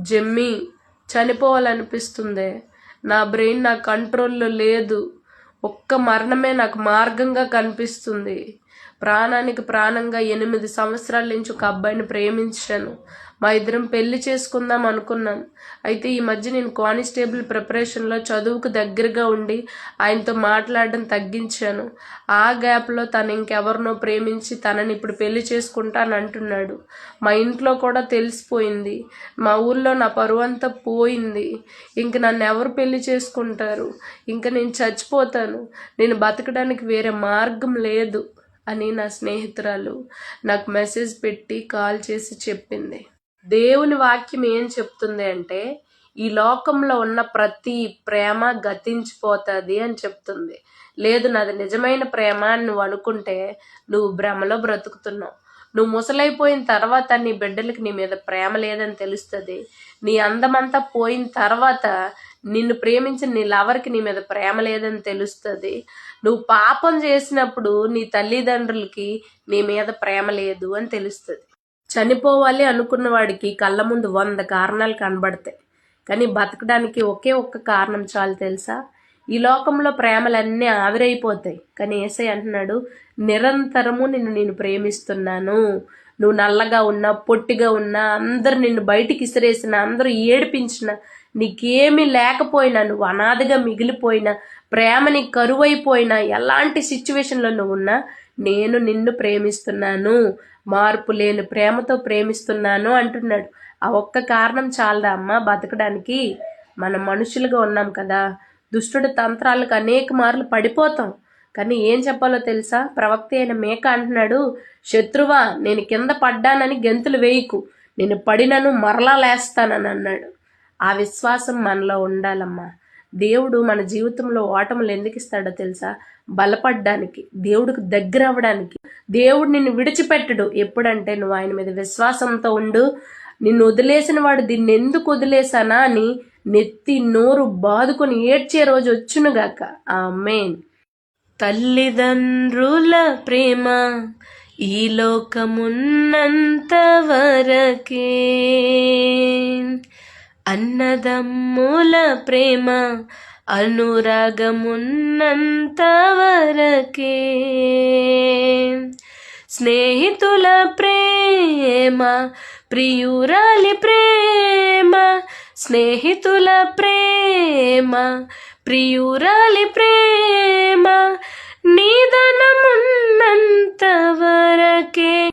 జమ్మి చనిపోవాలనిపిస్తుంది. నా బ్రెయిన్ నా కంట్రోల్లో లేదు. ఒక్క మరణమే నాకు మార్గంగా కనిపిస్తుంది. ప్రాణానికి ప్రాణంగా ఎనిమిది సంవత్సరాల నుంచి ఒక అబ్బాయిని ప్రేమించాను. మా ఇద్దరం పెళ్ళి చేసుకుందాం అనుకున్నాం. అయితే ఈ మధ్య నేను కానిస్టేబుల్ ప్రిపరేషన్లో చదువుకు దగ్గరగా ఉండి ఆయనతో మాట్లాడడం తగ్గించాను. ఆ గ్యాప్లో తను ఇంకెవరినో ప్రేమించి తనని ఇప్పుడు పెళ్ళి చేసుకుంటాను అంటున్నాడు. మా ఇంట్లో కూడా తెలిసిపోయింది. మా ఊర్లో నా పరువు అంతా పోయింది. ఇంక నన్ను ఎవరు పెళ్ళి చేసుకుంటారు? ఇంక నేను చచ్చిపోతాను. నేను బతకడానికి వేరే మార్గం లేదు. అని నా స్నేహితురాలు నాకు మెసేజ్ పెట్టి కాల్ చేసి చెప్పింది. దేవుని వాక్యం ఏం చెప్తుంది అంటే ఈ లోకంలో ఉన్న ప్రతి ప్రేమ గతించిపోతుంది అని చెప్తుంది. లేదు నాది నిజమైన ప్రేమ అని నువ్వు అనుకుంటే నువ్వు భ్రమలో బ్రతుకుతున్నావు. నువ్వు ముసలైపోయిన తర్వాత నీ బిడ్డలకి నీ మీద ప్రేమ లేదని తెలుస్తుంది. నీ అందమంతా పోయిన తర్వాత నిన్ను ప్రేమించిన నీ లవర్కి నీ మీద ప్రేమ లేదని తెలుస్తుంది. నువ్వు పాపం చేసినప్పుడు నీ తల్లిదండ్రులకి నీ మీద ప్రేమ లేదు అని తెలుస్తుంది. చనిపోవాలి అనుకున్న వాడికి కళ్ళ ముందు వంద కారణాలు కనబడతాయి. కానీ బతకడానికి ఒకే ఒక్క కారణం చాలు తెలుసా? ఈ లోకంలో ప్రేమలన్నీ ఆవిరైపోతాయి. కానీ ఏసై అంటున్నాడు నిరంతరము నిన్ను నేను ప్రేమిస్తున్నాను. నువ్వు నల్లగా ఉన్నా పొట్టిగా ఉన్నా అందరు నిన్ను బయటికి ఇసిరేసిన అందరూ ఏడిపించిన నీకేమీ లేకపోయినా నువ్వు అనాథగా మిగిలిపోయినా ప్రేమని కరువైపోయినా ఎలాంటి సిచ్యువేషన్లో నువ్వు ఉన్నా నేను నిన్ను ప్రేమిస్తున్నాను. మార్పు లేని ప్రేమతో ప్రేమిస్తున్నాను అంటున్నాడు. ఆ ఒక్క కారణం చాలదా అమ్మ? బతకడానికి మనం మనుషులుగా ఉన్నాం కదా. దుష్టుడి తంత్రాలకు అనేక మార్లు పడిపోతాం. కానీ ఏం చెప్పాలో తెలుసా? ప్రవక్త అయిన మేక అంటున్నాడు శత్రువా నేను కింద పడ్డానని గెంతులు వేయకు. నేను పడినను మరలా లేస్తానని అన్నాడు. ఆ విశ్వాసం మనలో ఉండాలమ్మా. దేవుడు మన జీవితంలో ఓటములు ఎందుకు ఇస్తాడో తెలుసా? బలపడ్డానికి దేవుడికి దగ్గర అవ్వడానికి. దేవుడు నిన్ను విడిచిపెట్టడు. ఎప్పుడంటే నువ్వు ఆయన మీద విశ్వాసంతో ఉండు. నిన్ను వదిలేసిన వాడు దీన్ని ఎందుకు వదిలేసానా అని నెత్తి నోరు బాదుకొని ఏడ్చే రోజు వచ్చునుగాక ఆ మెయిన్ తల్లిదండ్రుల ప్రేమ ఈ లోకమున్నంత వరకే అన్నదమ్ముల ప్రేమ అనురాగమున్నంత వరకే స్నేహితుల ప్రేమ ప్రియురాలి ప్రేమ స్నేహితుల ప్రేమ ప్రియురాలి ప్రేమ. నిధనమున్నంత వరకే